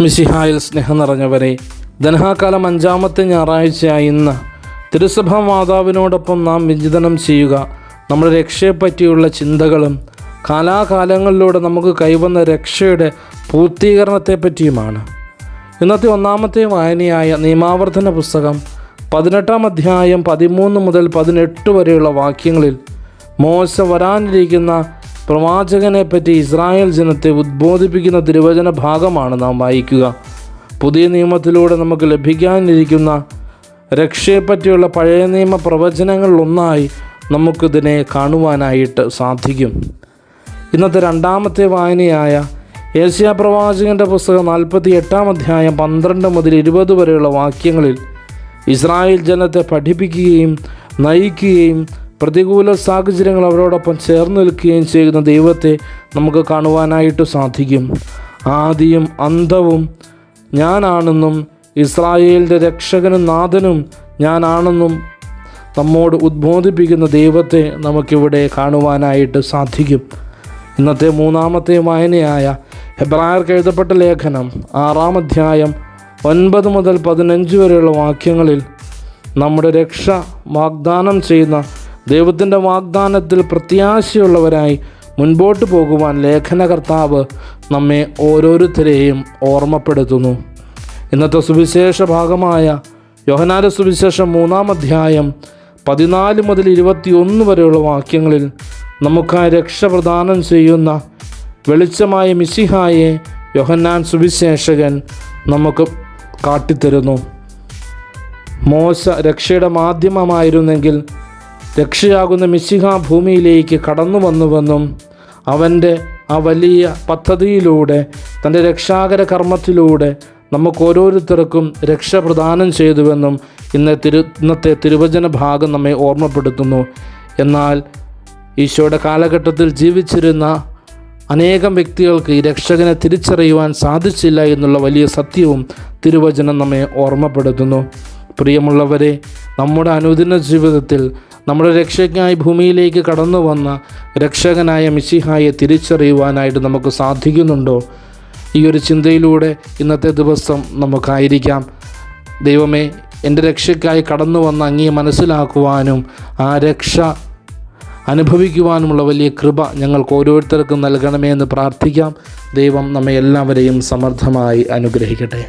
മിശിഹായിൽ സ്നേഹം നിറഞ്ഞവരെ ധനഹാകാലം അഞ്ചാമത്തെ ഞായറാഴ്ചയായ ഇന്ന് തിരുസഭാ മാതാവിനോടൊപ്പം നാം വിചിതനം ചെയ്യുക. നമ്മുടെ രക്ഷയെപ്പറ്റിയുള്ള ചിന്തകളും കാലാകാലങ്ങളിലൂടെ നമുക്ക് കൈവന്ന രക്ഷയുടെ പൂർത്തീകരണത്തെപ്പറ്റിയുമാണ്. ഇന്നത്തെ ഒന്നാമത്തെ വായനയായ നിയമാവർത്തന പുസ്തകം പതിനെട്ടാം അധ്യായം പതിമൂന്ന് മുതൽ പതിനെട്ട് വരെയുള്ള വാക്യങ്ങളിൽ മോശ വരാനിരിക്കുന്ന പ്രവാചകനെപ്പറ്റി ഇസ്രായേൽ ജനത്തെ ഉദ്ബോധിപ്പിക്കുന്ന തിരുവചന ഭാഗമാണ് നാം വായിക്കുക. പുതിയ നിയമത്തിലൂടെ നമുക്ക് ലഭിക്കാനിരിക്കുന്ന രക്ഷയെപ്പറ്റിയുള്ള പഴയ നിയമ പ്രവചനങ്ങളിലൊന്നായി നമുക്കിതിനെ കാണുവാനായിട്ട് സാധിക്കും. ഇന്നത്തെ രണ്ടാമത്തെ വായനയായ ഏഷ്യ പ്രവാചകന്റെ പുസ്തകം നാൽപ്പത്തി എട്ടാം അധ്യായം പന്ത്രണ്ട് മുതൽ ഇരുപത് വരെയുള്ള വാക്യങ്ങളിൽ ഇസ്രായേൽ ജനത്തെ പഠിപ്പിക്കുകയും നയിക്കുകയും പ്രതികൂല സാഹചര്യങ്ങൾ അവരോടൊപ്പം ചേർന്ന് നിൽക്കുകയും ചെയ്യുന്ന ദൈവത്തെ നമുക്ക് കാണുവാനായിട്ട് സാധിക്കും. ആദിയും അന്തവും ഞാനാണെന്നും ഇസ്രായേലിന്റെ രക്ഷകനും നാഥനും ഞാനാണെന്നും നമ്മോട് ഉദ്ബോധിപ്പിക്കുന്ന ദൈവത്തെ നമുക്കിവിടെ കാണുവാനായിട്ട് സാധിക്കും. ഇന്നത്തെ മൂന്നാമത്തെ വായനയായ ഹെബ്രായർക്ക് എഴുതപ്പെട്ട ലേഖനം ആറാം അധ്യായം ഒൻപത് മുതൽ പതിനഞ്ച് വരെയുള്ള വാക്യങ്ങളിൽ നമ്മുടെ രക്ഷ വാഗ്ദാനം ചെയ്യുന്ന ദൈവത്തിന്റെ വാഗ്ദാനത്തിൽ പ്രത്യാശയുള്ളവരായി മുൻപോട്ട് പോകുവാൻ ലേഖനകർത്താവ് നമ്മെ ഓരോരുത്തരെയും ഓർമ്മപ്പെടുത്തുന്നു. ഇന്നത്തെ സുവിശേഷ ഭാഗമായ യോഹനാര സുവിശേഷം മൂന്നാം അധ്യായം പതിനാല് മുതൽ ഇരുപത്തിയൊന്ന് വരെയുള്ള വാക്യങ്ങളിൽ നമുക്കായി രക്ഷ പ്രദാനം ചെയ്യുന്ന വെളിച്ചമായ മിസിഹായെ യോഹന്നാൻ സുവിശേഷകൻ നമുക്ക് കാട്ടിത്തരുന്നു. മോശ രക്ഷയുടെ മാധ്യമമായിരുന്നെങ്കിൽ രക്ഷയാകുന്ന മിശിഹ ഭൂമിയിലേക്ക് കടന്നു വന്നുവെന്നും അവന്റെ ആ വലിയ പദ്ധതിയിലൂടെ തന്റെ രക്ഷാകര കർമ്മത്തിലൂടെ നമുക്ക് ഓരോരുത്തർക്കും രക്ഷ പ്രദാനം ചെയ്തുവെന്നും ഇന്ന് തിരു ഇന്നത്തെ തിരുവചന ഭാഗം നമ്മെ ഓർമ്മപ്പെടുത്തുന്നു. എന്നാൽ ഈശോയുടെ കാലഘട്ടത്തിൽ ജീവിച്ചിരുന്ന അനേകം വ്യക്തികൾക്ക് ഈ രക്ഷകനെ തിരിച്ചറിയുവാൻ സാധിച്ചില്ല എന്നുള്ള വലിയ സത്യവും തിരുവചനം നമ്മെ ഓർമ്മപ്പെടുത്തുന്നു. പ്രിയമുള്ളവരെ നമ്മുടെ അനുദിന ജീവിതത്തിൽ നമ്മുടെ രക്ഷയ്ക്കായി ഭൂമിയിലേക്ക് കടന്നു വന്ന രക്ഷകനായ മിശിഹായെ തിരിച്ചറിയുവാനായിട്ട് നമുക്ക് സാധിക്കുന്നുണ്ടോ? ഈ ഒരു ചിന്തയിലൂടെ ഇന്നത്തെ ദിവസം നമുക്കായിരിക്കാം. ദൈവമേ എന്റെ രക്ഷയ്ക്കായി കടന്നു വന്ന അങ്ങയെ മനസ്സിലാക്കുവാനും ആ രക്ഷ അനുഭവിക്കുവാനുമുള്ള വലിയ കൃപ ഞങ്ങൾക്ക് ഓരോരുത്തർക്കും നൽകണമേ എന്ന് പ്രാർത്ഥിക്കാം. ദൈവം നമ്മെ എല്ലാവരെയും സമർത്ഥമായി അനുഗ്രഹിക്കട്ടെ.